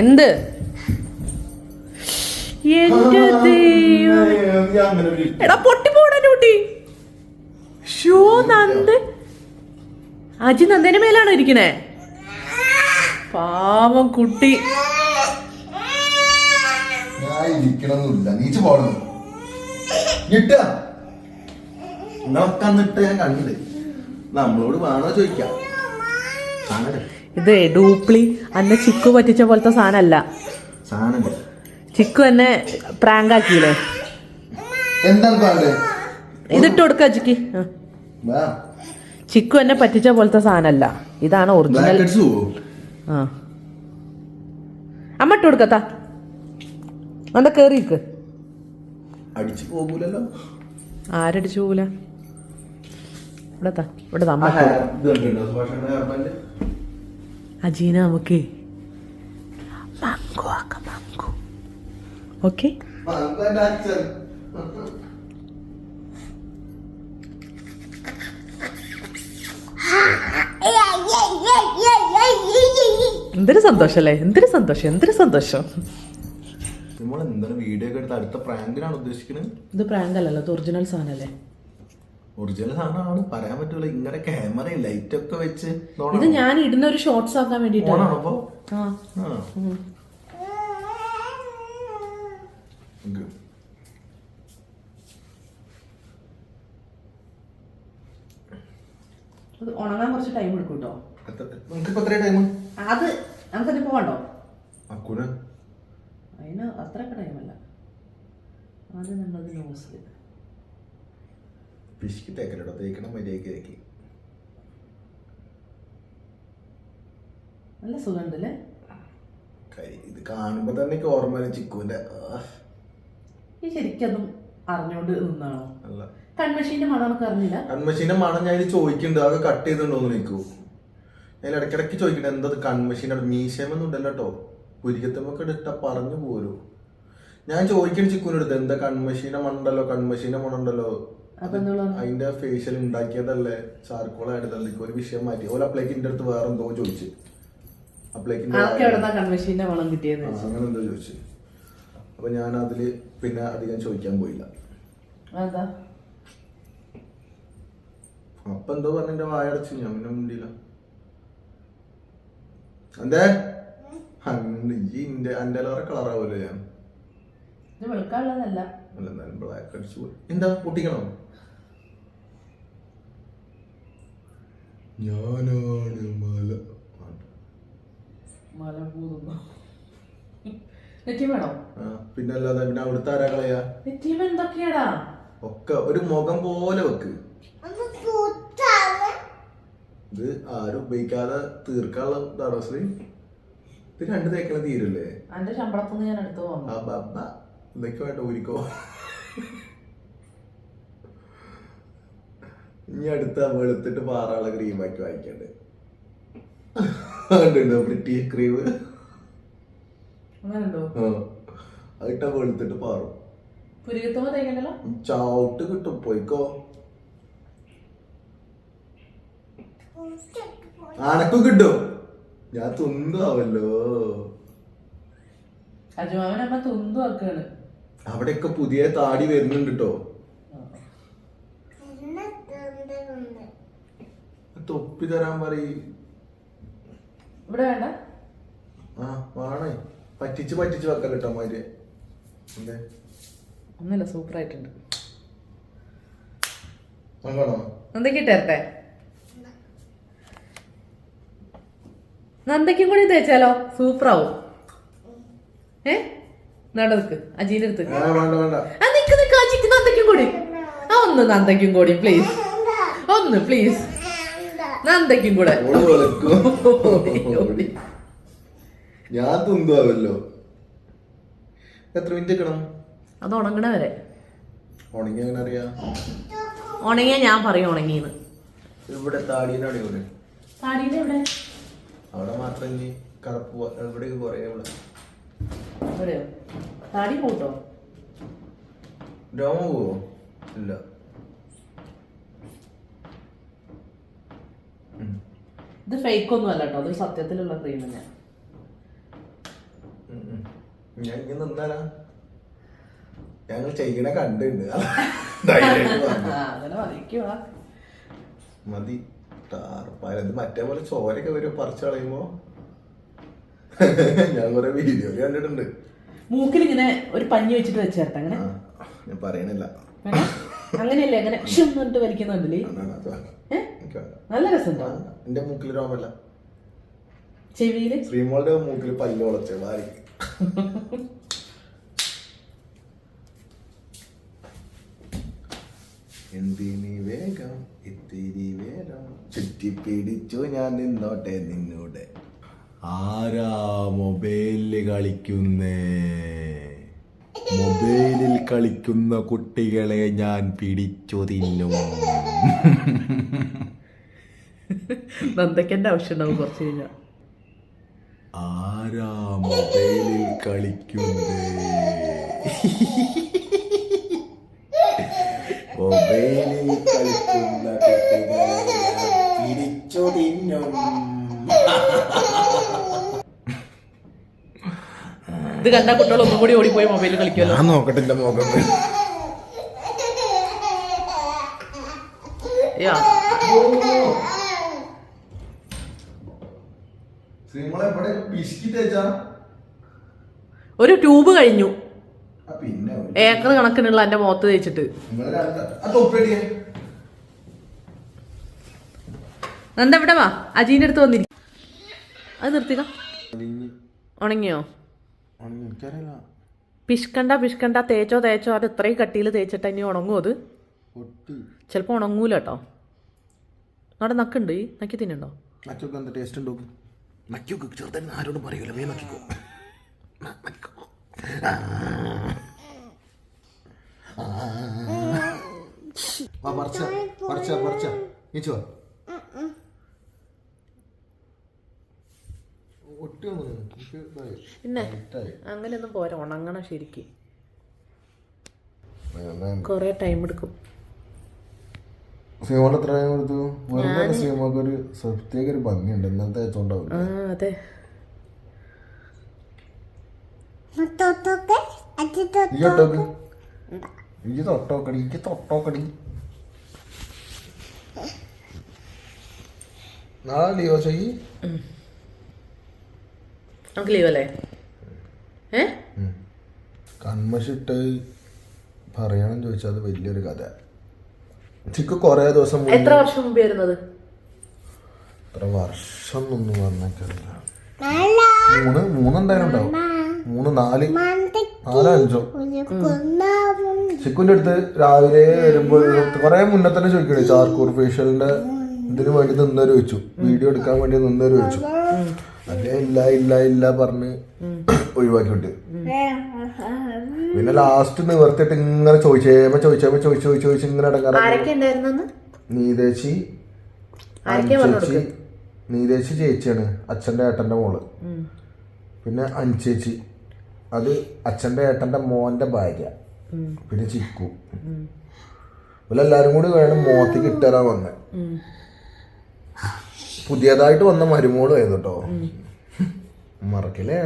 എന്ത്? എന്റെ ദൈവം എടാ പൊട്ടി പോടാ കുട്ടി. ഷോ നന്ദ. അജി നന്ദന്റെ മേലാണോ ഇരിക്കണേ? പാവം കുട്ടി. ഞാൻ ഇരിക്കണമെന്നില്ല. നീച്ച് പോകണം ഇട്ടാ നിട്ട് ഞാൻ കണ്ടില്ല? നമ്മളോട് വേണോ ചോദിക്കാം? ഇത് ഡൂപ്ലി അന്ന് ചിക്കു പറ്റിച്ച പോലത്തെ സാധനമല്ല. സാധനം ചിക്കു എന്നെ പ്രാങ്ക് ആക്കിയില്ലേ? ഇതിട്ട് കൊടുക്ക ചിക്കി ചിക്കു എന്നെ പറ്റിച്ച പോലത്തെ സാധനമല്ല. ഇതാണ് ഒറിജിനൽ ആ. അമ്മ ഇട്ട് കൊടുക്കത്താ എന്താ കേറിക്ക്. അടിച്ചു പോകൂലല്ലോ. ആരടിച്ചു പോകൂല? ഇവിടെ ഇവിടെ താ, അജീന നമുക്ക് മങ്കു ആക്കാം മങ്കു ഓക്കെ. എന്തൊരു സന്തോഷല്ലേ? എന്തൊരു സന്തോഷം എന്തൊരു സന്തോഷം. നമ്മൾ എന്താണ് വീഡിയോ ഒക്കെ എടുത്ത് അടുത്ത പ്രാങ്കിനാണ് ഉദ്ദേശിക്കുന്നത് ഇത് പ്രാങ്ക് അല്ലല്ലോ ഇത് ഒറിജിനൽ സാധനല്ലേ? ഒറിജിനൽ സാധനമാണ്. പറയാൻ പറ്റൂല. ഇങ്ങനെ ക്യാമറയും ലൈറ്റ് ഒക്കെ വെച്ച് ഇത് ഞാൻ ഇടുന്ന ഒരു ഷോർട്സ് ആക്കാൻ വേണ്ടിട്ടാണ് അപ്പൊ. ഉണങ്ങാൻ കുറച്ച് ടൈം എടുക്കും കേട്ടോ എത്ര- ടൈം അത് നമുക്കത് പോകണ്ടോ അക്കുന്. അതിന് അത്രയൊക്കെ ടൈമല്ല ആദ്യം നമ്മളത് ന്യൂസിൽ പിശുക്ക് തേക്കലോ തേക്കണം മര്യാദയ്ക്ക് ആക്കി നല്ല സുഖമുണ്ടല്ലേ? ഇത് കാണുമ്പോൾ തന്നെ എനിക്ക് ഓർമ്മ വരും ചിക്കുവിന്റെ ഈ ശരിക്കതും അറിഞ്ഞോണ്ട് നിന്നാണോ? അല്ല. കൺമഷീന്റെ മണം നമുക്ക് അറിഞ്ഞില്ല. കൺമഷീന്റെ മണം ഞാൻ ചോദിക്കുന്നുണ്ട് അതൊക്കെ കട്ട് ചെയ്തിട്ടുണ്ടോന്ന് നിൽക്കൂ ഞാൻ ഇടയ്ക്കിടയ്ക്ക് ചോദിക്കണേ എന്താ കൺമഷീന്റെ മീശമൊന്നും ഉണ്ടല്ലോ കേട്ടോ. പുരികത്തുമൊക്കെ ഇട്ട പറഞ്ഞു പോരൂ. ഞാൻ ചോദിക്കണ ചിക്കുവിന്റെ അടുത്ത് എന്താ കൺമഷീന്റെ മണുണ്ടല്ലോ അപ്പൊ എന്തുള്ള അതിന്റെ ഫേഷ്യൽ ഉണ്ടാക്കിയതല്ലേ? ചാർക്കോൾ ആയിട്ടല്ലേ ഒരു വിഷയം മാറ്റി. ഓല അപ്ലേക്ക് എന്റെ അടുത്ത് വേറെ എന്തോ ചോദിച്ചു അപ്ലേക്ക് കിട്ടിയെന്ന് ചോദിച്ചു? അങ്ങനെ എന്തോ ചോദിച്ചു. അപ്പൊ ഞാൻ അതിൽ പിന്നെ അധികം ചോദിക്കാൻ പോയില്ല. അപ്പൊ എന്തോ പറഞ്ഞ വായടച്ചു. ഞാൻ പിന്നെ മുണ്ടില്ല എന്തേ? ഇന്റെ എന്റെ വേറെ കളറാവല്ലോ ഞാൻ? എന്താ? പൊട്ടിക്കണോ? ഞാനാണ് മല മല പോകുന്നു നെറ്റിയും വേണോ ആ, പിന്നെ അല്ലാതെ പിന്നെ അവിടുത്തെ ആരാ കളയാ? നെറ്റിയും എന്തൊക്കെയാടാ? ഒക്കെ ഒരു മുഖം പോലെ വെക്ക്. ഇത് ആരും ഉപയോഗിക്കാതെ തീർക്കാനുള്ള ശ്രീ? ഇത് രണ്ട് തേക്കണ തീരല്ലേ? എന്റെ ശമ്പളത്തിൽ ഞാൻ എടുത്തു ആ വന്നു ബബ്ബ ഇതൊക്കെ വേണ്ട ഊരിക്കോ. ഇനി അടുത്ത വെളുത്തിട്ട് പാറാളെ ക്രീം ആക്കി വാങ്ങിക്കണ്ടേ. ബ്രിട്ടി ബ്രിട്ടീഷ് ക്രീം അതിട്ട വെളുത്തിട്ട് പാറും. ചവിട്ട് കിട്ടും. പോയിക്കോ. അനക്കും കിട്ടും. ഞാൻ തുന്താവല്ലോ അജുമാവൻ അമ്മ തുന്തു അവിടെയൊക്കെ പുതിയ താടി വരുന്നുണ്ട് കേട്ടോ തൊപ്പി തരാൻ പറയ്. ഇവിടെ വേണ്ട. ആ വേണേ. പറ്റിച്ച് പറ്റിച്ച് വെക്കാൻ കേട്ടോ മാതിരി എന്തേ ഒന്നുമില്ല സൂപ്പർ ആയിട്ടുണ്ട് നന്ദയ്ക്ക് ഇട്ടേരട്ടെ നന്ദയ്ക്കും കൂടി തേച്ചാലോ? സൂപ്പർ ആവും ഏ നടക്ക് അജീന്റെ അടുത്ത്. നിക്ക് നിക്ക്. അജിക്ക് നന്ദയ്ക്കും കൂടി. ആ ഒന്ന് നന്ദയ്ക്കും കൂടി പ്ലീസ് ഒന്ന് പ്ലീസ് നന്ദയ്ക്കും കൂടെ? ഞാൻ തുന്തുവല്ലോ എത്ര മിനിറ്റ് അത് ഉണങ്ങണ വരെ. ഉണങ്ങി അങ്ങനെ അറിയാം? ഉണങ്ങിയ ഞാൻ പറയും ഉണങ്ങിന്ന് ഇവിടെ താടീനാണ് ഇവിടെ താടിയുടെ ഇവിടെ അവിടെ മാത്രം ഇനി കറുപ്പ് ഇവിടെ കുറേ ഇവിടെ. എവിടെയോ താടി പോട്ടോ? രോമം പോവോ? ഇല്ല. ഇത് ഫേക്ക് ഒന്നും അല്ല കേട്ടോ. അത് സത്യത്തിലുള്ള ക്രീം തന്നെയാണ്. ഞാൻ ഇങ്ങനെ നിന്നാലാ? ഞങ്ങൾ ചെയ്യണ കണ്ടുണ്ട്. മതി. ടാർപ്പായത് മറ്റേ പോലെ ചോരൊക്കെ വരും പറിച്ചു കളയുമ്പോ. ഞാൻ കുറെ വീഡിയോ കണ്ടിട്ടുണ്ട്. മൂക്കിൽ ഇങ്ങനെ ഒരു പഞ്ഞി വെച്ചിട്ട് വെച്ചേർത്ത അങ്ങനെ? ഞാൻ പറയണില്ല? അങ്ങനെയല്ലേ അങ്ങനെ വലിക്കുന്നുണ്ടല്ലേ നല്ല രസമുണ്ടോ? എന്റെ മൂക്കിൽ രോമല്ല ചെവിയിൽ? ശ്രീമോളുടെ മൂക്കിൽ പല്ല് വളച്ച വാരി എന്തിനി വേഗം? ഇത്തിരി വേഗം. ചുറ്റിപ്പിടിച്ചു ഞാൻ നിന്നോട്ടെ നിന്നോടെ. ആരാ മൊബൈലിൽ കളിക്കുന്നേ? മൊബൈലിൽ കളിക്കുന്ന കുട്ടികളെ ഞാൻ പിടിച്ചു തിന്നും. നന്ദയ്ക്കന്റെ ആവശ്യം ഉണ്ടാവും കുറച്ച് കഴിഞ്ഞാ. ആരാ മൊബൈലിൽ കളിക്കുന്നേ മൊബൈലിൽ കളിക്കുന്ന കുട്ടികളെ ഞാൻ പിടിച്ചു തിന്നും. ഇത് കണ്ട കുട്ടികൾ ഒന്നും കൂടി ഓടിപ്പോയി മൊബൈലിൽ കളിക്കുമല്ലോ. ഞാൻ നോക്കട്ടെ എന്റെ മുഖം യാ. ശ്രീമോളെ എവിടെ പിശുക്കി തേച്ചാ? ഒരു ട്യൂബ് കഴിഞ്ഞു. ആ, പിന്നെ ഏക്കർ കണക്കിനുള്ള എന്റെ മുഖത്ത് തേച്ചിട്ട്. എവിടെ വാ. അജീന്റെ അടുത്ത് വന്നിരിക്കും. അത് നിർത്തിക്ക. ഉണങ്ങിയോ? പിഷ്കണ്ട പിഷ്കണ്ട തേച്ചോ തേച്ചോ അത് ഇത്രയും കട്ടിയിൽ തേച്ചിട്ട് ഇനി ഉണങ്ങും അത്. ചിലപ്പോ ചിലപ്പോൾ ഉണങ്ങൂല കേട്ടോ. അവിടെ നക്കുണ്ട് ഈ നക്കി തിന്നുണ്ടോ? എന്താ ടേസ്റ്റ് ഉണ്ടോ നക്കിയൊക്കെ ചെറുതായി ആരോടും പറയൂല. വേ നക്കിക്കോ. വാ പറിച്ച. പറിച്ച പറിച്ച. നീച്ചു. വാ ഒട്ടി വന്നു. എനിക്ക് ഇതായി. പിന്നെ ഇതായി. അങ്ങനെയൊന്നും പോരാ. ഉണങ്ങണം ശരിക്കും. കുറേ ടൈം എടുക്കും. ശ്രീമോൾ എത്ര കൊടുത്തു? വെറുതെ സിനിമക്ക് ഒരു പ്രത്യേക ഒരു ഭംഗിയുണ്ട്. ഇന്നത്തെ തേച്ചോണ്ടാവും ആ അതെ. ഈ തൊട്ടോക്ക് ഈ തൊട്ടോക്കടി ഈ തൊട്ടോക്കടി. നാളെ ലീവോ ചെയ്യ് നമുക്ക് ലീവ് അല്ലേ? ഏ? കൺമഷിട്ട് പറയണം ചോദിച്ചാൽ അത് വലിയൊരു കഥ ചിക്ക് കൊറേ ദിവസം എത്ര വർഷം മുമ്പ് വരുന്നത്? എത്ര വർഷം ഒന്നും പറഞ്ഞേക്കില്ല മൂന്ന് മൂന്നെന്തായാലും ഉണ്ടാവും. മൂന്ന് നാല് നാലോ അഞ്ചോ? ചിക്കുന്റെ അടുത്ത് രാവിലെ വരുമ്പോൾ കുറെ മുന്നേ തന്നെ ചോദിക്കണേ ചാർക്കൂർ ഫേഷ്യലിന്റെ ഇതിനു വേണ്ടി നിന്നൊരു വെച്ചു വീഡിയോ എടുക്കാൻ വേണ്ടി നിന്നൊരു വെച്ചു അല്ലേ ഇല്ല ഇല്ല ഇല്ല പറഞ്ഞ് ഒഴിവാക്കി വിട്ട് പിന്നെ ലാസ്റ്റ് നിവർത്തിട്ട് ഇങ്ങനെ ചോദിച്ചേമ ചോദിച്ചേമ ചോദിച്ചു ചോദിച്ചു ചോദിച്ചു ഇങ്ങനെ നീതേശി ആരൊക്കെ ഉണ്ടായിരുന്നെന്ന് നീതേച്ചി ആരൊക്കെയാ പറഞ്ഞു ചേച്ചി നീതേച്ചി ചേച്ചിയാണ് അച്ഛന്റെ ഏട്ടന്റെ മോൾ. പിന്നെ അഞ്ചേച്ചി അത് അച്ഛന്റെ ഏട്ടന്റെ മോന്റെ ഭാര്യ. പിന്നെ ചിക്കു. ഇവരെല്ലാരും കൂടി വേണം മോത്തേക്ക് ഇട്ടരാൻ വന്ന. പുതിയതായിട്ട് വന്ന മരുമോൾ ആയിരുന്നു കേട്ടോ മറക്കില്ലേ?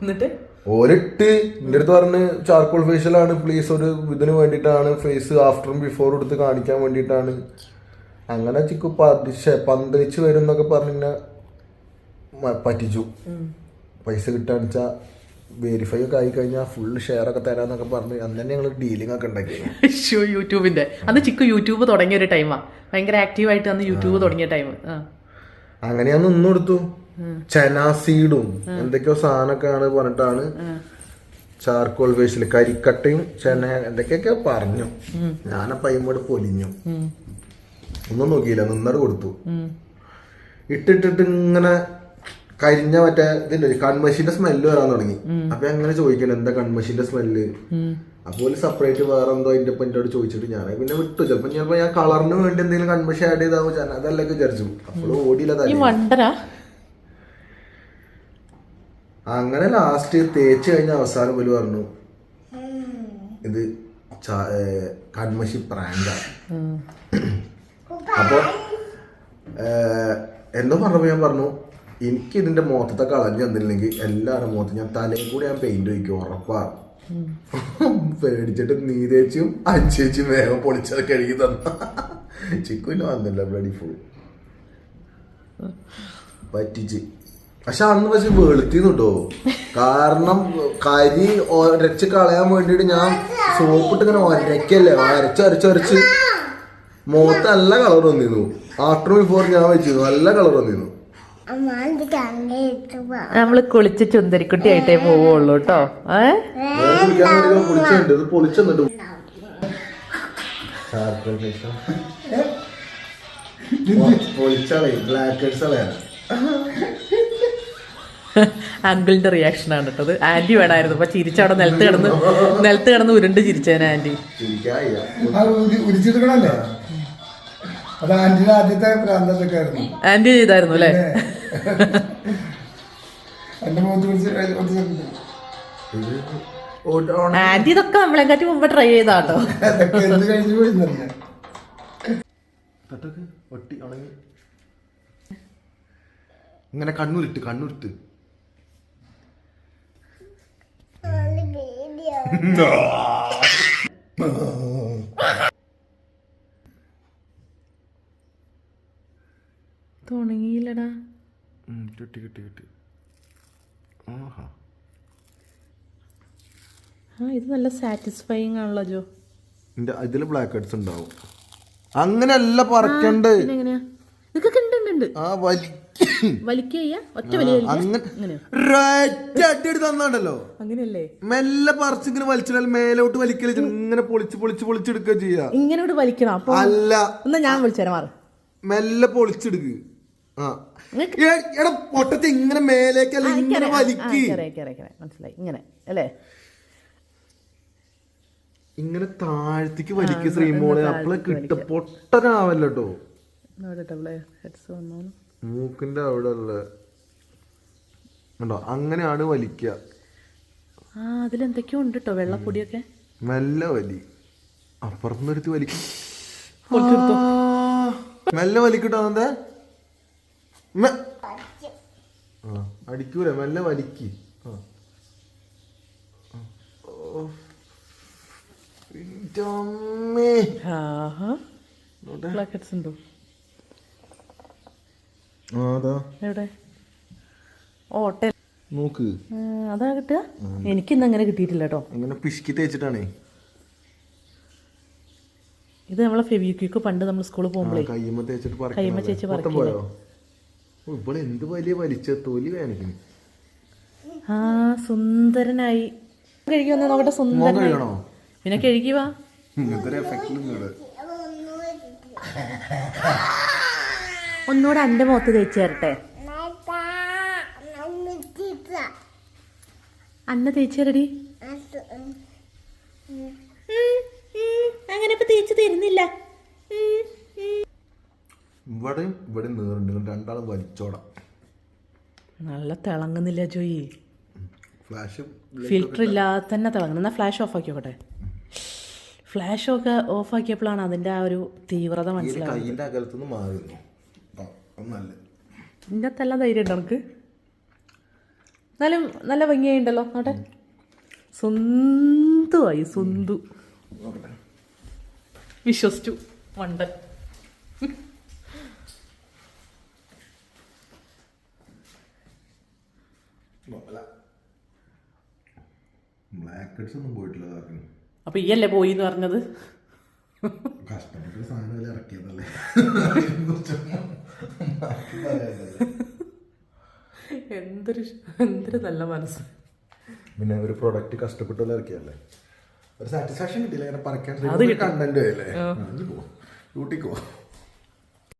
എന്നിട്ട്? ഓരിട്ട് എന്റെ അടുത്ത് പറഞ്ഞ് ചാർക്കോൾ ഫേഷ്യലാണ് പ്ലീസ് ഒരു ഇതിന് വേണ്ടിയിട്ടാണ് ഫേസ് ആഫ്റ്ററും ബിഫോറും എടുത്ത് കാണിക്കാൻ വേണ്ടിയിട്ടാണ്. അങ്ങനെ ചിക്കു പതിശ പന്തലിച്ച് വരും എന്നൊക്കെ പറഞ്ഞിങ്ങനെ പറ്റിച്ചു. പൈസ കിട്ടാന്ന് വെച്ചാൽ വെരിഫൈ ഒക്കെ ആയി കഴിഞ്ഞാൽ ഫുൾ ഷെയർ ഒക്കെ തരാന്നൊക്കെ പറഞ്ഞ് അന്ന് തന്നെ ഞങ്ങൾ ഡീലിംഗ് ഒക്കെ ഉണ്ടാക്കി. ഷോ യൂട്യൂബിന്റെ അന്ന് ചിക്കു യൂട്യൂബ് തുടങ്ങിയ ഒരു ടൈമാ ഭയങ്കര ആക്റ്റീവായിട്ട് അന്ന് യൂട്യൂബ് തുടങ്ങിയ ടൈം അങ്ങനെ ഞാൻ നിന്നു കൊടുത്തു ചനാസീഡും എന്തൊക്കെയോ സാധനമൊക്കെയാണ് പറഞ്ഞിട്ടാണ് ചാർക്കോൾ ഫേഷ്യൽ കരിക്കട്ടയും ചെന എന്തൊക്കെയൊക്കെ പറഞ്ഞു. ഞാനപ്പം അയ്യോട് പൊലിഞ്ഞു. ഒന്നും നോക്കിയില്ല നിന്നട് കൊടുത്തു. ഇട്ടിട്ടിട്ട് ഇങ്ങനെ കരിഞ്ഞ മറ്റേ ഇതിന്റെ കൺമഷിന്റെ സ്മെല്ല് വരാൻ തുടങ്ങി. അപ്പൊ അങ്ങനെ ചോദിക്കണം എന്താ കൺമഷിന്റെ സ്മെല്ല്. അപ്പോൾ സെപ്പറേറ്റ് വേറെ എന്തോ അതിന്റെ എന്നോട് ചോദിച്ചിട്ട് ഞാൻ പിന്നെ വിട്ടു. ചിലപ്പോ ഞാൻ കളറിന് വേണ്ടി എന്തെങ്കിലും കൺമഷി ആഡ് ചെയ്താവും ഞാൻ അതല്ലൊക്കെ വിചാരിച്ചു. അപ്പോൾ ഓടിയില്ല അങ്ങനെ ലാസ്റ്റ് തേച്ച് കഴിഞ്ഞ അവസാനം പോലും പറഞ്ഞു ഇത് കൺമശി പ്രാങ്കാണ് അപ്പൊ ഏ, എന്തോ പറഞ്ഞപ്പോ ഞാൻ പറഞ്ഞു എനിക്ക് ഇതിന്റെ മുഖത്തെ കളഞ്ഞു തന്നില്ലെങ്കിൽ എല്ലാവരുടെ മുഖത്ത് ഞാൻ തലയും കൂടി ഞാൻ പെയിന്റ് വയ്ക്കും ഉറപ്പാണ് പേടിച്ചിട്ട് നീ തേച്ചും അഞ്ചേച്ചും വേഗം പൊളിച്ചത് കഴുകി തന്ന. ചിക്കുവിന് വന്നില്ല ബ്ലഡി ഫുൾ പറ്റിച്ച്. പക്ഷെ അന്ന് പക്ഷെ വെളുത്തിന്ന് കേട്ടോ കാരണം കരി ഒരച്ച് കളയാൻ വേണ്ടിട്ട് ഞാൻ സോപ്പിട്ട് ഇങ്ങനെ ഒരക്കല്ലേ അരച്ച് അരച്ച് അരച്ച് മുഖത്ത് നല്ല കളർ വന്നിരുന്നു. ആഫ്റ്റർ ബിഫോർ ഞാൻ വെച്ചിരുന്നു നല്ല കളർ വന്നിരുന്നു. നമ്മൾ കുളിച്ച് ചുന്തരിക്കുട്ടി ആയിട്ടേ പോവുള്ളൂ കേട്ടോ. പൊളിച്ചാളേ ബ്ലാക്ക് ഹെഡ്സ് കളയാനാ അങ്കിളിന്റെ റിയാക്ഷൻ ആണ് കേട്ടത് ആന്റി വേണമായിരുന്നു. അപ്പൊ ചിരിച്ചവിടെ നിലത്ത് കിടന്ന് നിലത്ത് കിടന്ന് ഉരുണ്ട് ചിരിച്ചേനെ ആന്റി. ആന്റി ചെയ്തായിരുന്നു അല്ലേ? ആന്റി ഇതൊക്കെ നമ്മളെ കാറ്റി മുമ്പ് ട്രൈ ചെയ്താട്ടോ. എന്ത് കഴിഞ്ഞു പോയിരുന്നറിയാം തട്ടൊക്കെ ഒട്ടി ഉണങ്ങി. ഇങ്ങനെ കണ്ണൂരിട്ട് കണ്ണൂരിട്ട്. തുടങ്ങിയില്ലടാ കിട്ടി കിട്ടി കിട്ടി. ആഹാ. ആ ഇത് നല്ല സാറ്റിസ്ഫൈങ് ആണല്ലോ ജോ. ഇതിൽ ബ്ലാക്ക് ഹെഡ്സ് ഉണ്ടാവും. അങ്ങനെയല്ല പറക്കണ്ട്? ആ വലി വലിക്കുക ഒറ്റ വലിയ വലിക്കുക തന്നാണ്ടല്ലോ അങ്ങനെയല്ലേ? മെല്ലെ പറിച്ചിങ്ങനെ വലിച്ചാൽ മേലോട്ട് വലിക്കൽ ഇങ്ങനെ പൊളിച്ച് പൊളിച്ച് പൊളിച്ചെടുക്കുക ചെയ്യാ. ഇങ്ങനെ വലിക്കണം അപ്പൊ അല്ല. എന്നാ ഞാൻ വിളിച്ചേരാ മാറ്. മെല്ലെ പൊളിച്ചെടുക്ക്. എടാ പൊട്ടത്തെ ഇങ്ങനെ മേലേക്കല്ല ഇങ്ങനെ വലിക്ക്. മനസ്സിലായി. ഇങ്ങനെ അല്ലേ? ഇങ്ങനെ താഴത്തേക്ക് വലിക്ക് ശ്രീമോളെ. അപ്പളെ കിട്ട. പൊട്ടനാവല്ലോ കേട്ടോ മൂക്കിന്റെ അവിടെ ഉള്ള അങ്ങനെയാണ് വലിക്കുക. ആ അതിലെന്തൊക്കെയോ ഉണ്ട് കേട്ടോ വെള്ളപ്പൊടിയൊക്കെ മെല്ലെ വലി. അപ്പുറത്തുനിന്നെടുത്ത് വലിക്കും മെല്ലെ വലിക്കട്ടോ അതെ ആ അടിക്കൂല മെല്ലെ വലിക്ക്. ഉണ്ടോ? എവിടെ? ഓട്ടെ നോക്ക്. അതാ കിട്ടുക? എനിക്കിന്ന് അങ്ങനെ കിട്ടിയിട്ടില്ല കേട്ടോ അങ്ങനെ പിശുക്കി തേച്ചിട്ടാണേ. ഇത് നമ്മളെ ഫെവിക്വിക്ക് പണ്ട് നമ്മൾ സ്കൂളിൽ പോകുമ്പോഴേ കയ്യമ്മ തേച്ചിട്ട് കയ്യുമ്മ? ചേച്ചി? പോയോ? ഓ, എന്ത് വലിയ വലിച്ച തോലി വേനക്കിന്. ആ സുന്ദരനായി. കഴുകി വന്നാ നോക്കട്ടെ സുന്ദരനായി. പിന്നെ കഴുകി വാ. എഫക്റ്റിലും ഒന്നുകൂടെ എന്റെ മുഖത്ത് തേച്ച് തരട്ടെ. അന്ന തേച്ച് തരടി അങ്ങനെ ഇപ്പൊ തേച്ച് തരുന്നില്ല. ഇവിടെ ഇവിടെ നീറുണ്ട്. രണ്ടാളും വലിച്ചോടാം. നല്ല തിളങ്ങുന്നില്ല ജോയി. ഫ്ലാഷ് ഫിൽറ്റർ ഇല്ലാതെ തന്നെ തിളങ്ങുന്നു. എന്നാൽ ഫ്ലാഷ് ഓഫ് ആക്കി നോക്കട്ടെ ഫ്ലാഷ് ഒക്കെ ഓഫ് ആക്കിയപ്പോഴാണ് അതിന്റെ ആ ഒരു തീവ്രത മനസ്സിലാവുന്നത്. അകത്തെല്ലാം ധൈര്യം ഉണ്ടോ നമുക്ക് എന്നാലും നല്ല ഭംഗിയായിണ്ടല്ലോ നോട്ടെ. സ്വന്തമായി സ്വന്തു. വിശ്വസിച്ചു വണ്ടൻ ബ്ലാക്ക് ഹെഡ്സ് ഒന്നും പോയിട്ടില്ല ഇതാക്കുന്നു അപ്പൊ ഈ അല്ലേ പോയി എന്ന് പറഞ്ഞത്? കഷ്ടപ്പെട്ട് സാധനം ഇറക്കിയതല്ലേ? എന്തൊരു എന്തൊരു നല്ല മനസ്സ്. പിന്നെ ഒരു പ്രൊഡക്റ്റ് കഷ്ടപ്പെട്ടുള്ള ഇറക്കിയല്ലേ ഒരു സാറ്റിസ്ഫാക്ഷൻ കിട്ടിയില്ല ഇങ്ങനെ പറക്കാൻ. കണ്ടന്റ് ആയില്ലേ? ഊട്ടിക്കോ.